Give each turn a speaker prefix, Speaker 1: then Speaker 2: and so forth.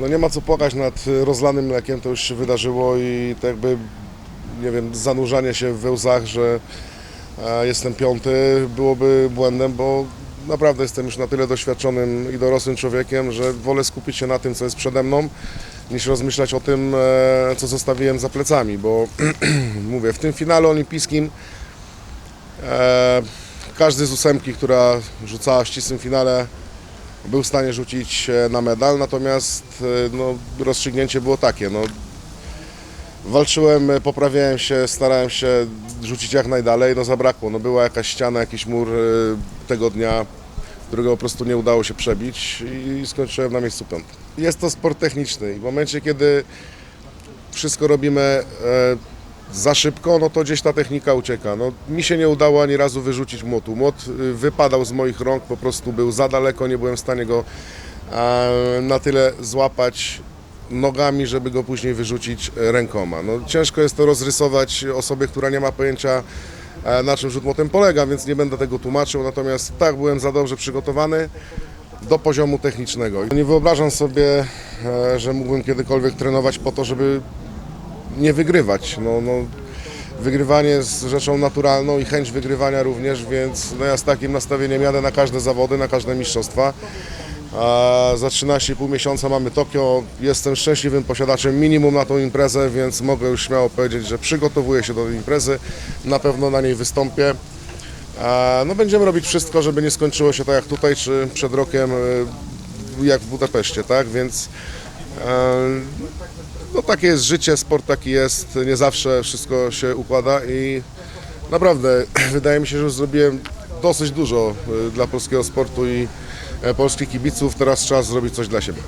Speaker 1: No nie ma co płakać nad rozlanym mlekiem, to już się wydarzyło i tak jakby, nie wiem, zanurzanie się we łzach, że e, jestem piąty byłoby błędem, bo naprawdę jestem już na tyle doświadczonym i dorosłym człowiekiem, że wolę skupić się na tym, co jest przede mną, niż rozmyślać o tym, e, co zostawiłem za plecami, bo mówię, w tym finale olimpijskim e, każdy z ósemki, która rzucała w ścisłym finale, był w stanie rzucić e, na medal, natomiast e, no, rozstrzygnięcie było takie. No, walczyłem, e, poprawiałem się, starałem się rzucić jak najdalej, no zabrakło. No, była jakaś ściana, jakiś mur tego dnia, którego po prostu nie udało się przebić i skończyłem na miejscu piątym. Jest to sport techniczny i w momencie, kiedy wszystko robimy za szybko, no to gdzieś ta technika ucieka. No, mi się nie udało ani razu wyrzucić młotu. Młot y, wypadał z moich rąk, po prostu był za daleko, nie byłem w stanie go na tyle złapać nogami, żeby go później wyrzucić rękoma. No, ciężko jest to rozrysować osobie, która nie ma pojęcia e, na czym rzut młotem polega, więc nie będę tego tłumaczył, natomiast tak, byłem za dobrze przygotowany do poziomu technicznego. Nie wyobrażam sobie, e, że mógłbym kiedykolwiek trenować po to, żeby nie wygrywać. No, no, wygrywanie jest rzeczą naturalną i chęć wygrywania również, więc no ja z takim nastawieniem jadę na każde zawody, na każde mistrzostwa. A za 13,5 miesiąca mamy Tokio. Jestem szczęśliwym posiadaczem minimum na tą imprezę, więc mogę już śmiało powiedzieć, że przygotowuję się do tej imprezy. Na pewno na niej wystąpię. No będziemy robić wszystko, żeby nie skończyło się tak jak tutaj, czy przed rokiem, y, jak w Budapeszcie, tak? Więc e, no takie jest życie, sport taki jest, nie zawsze wszystko się układa i naprawdę wydaje mi się, że zrobiłem dosyć dużo y, dla polskiego sportu i e, polskich kibiców, teraz czas zrobić coś dla siebie.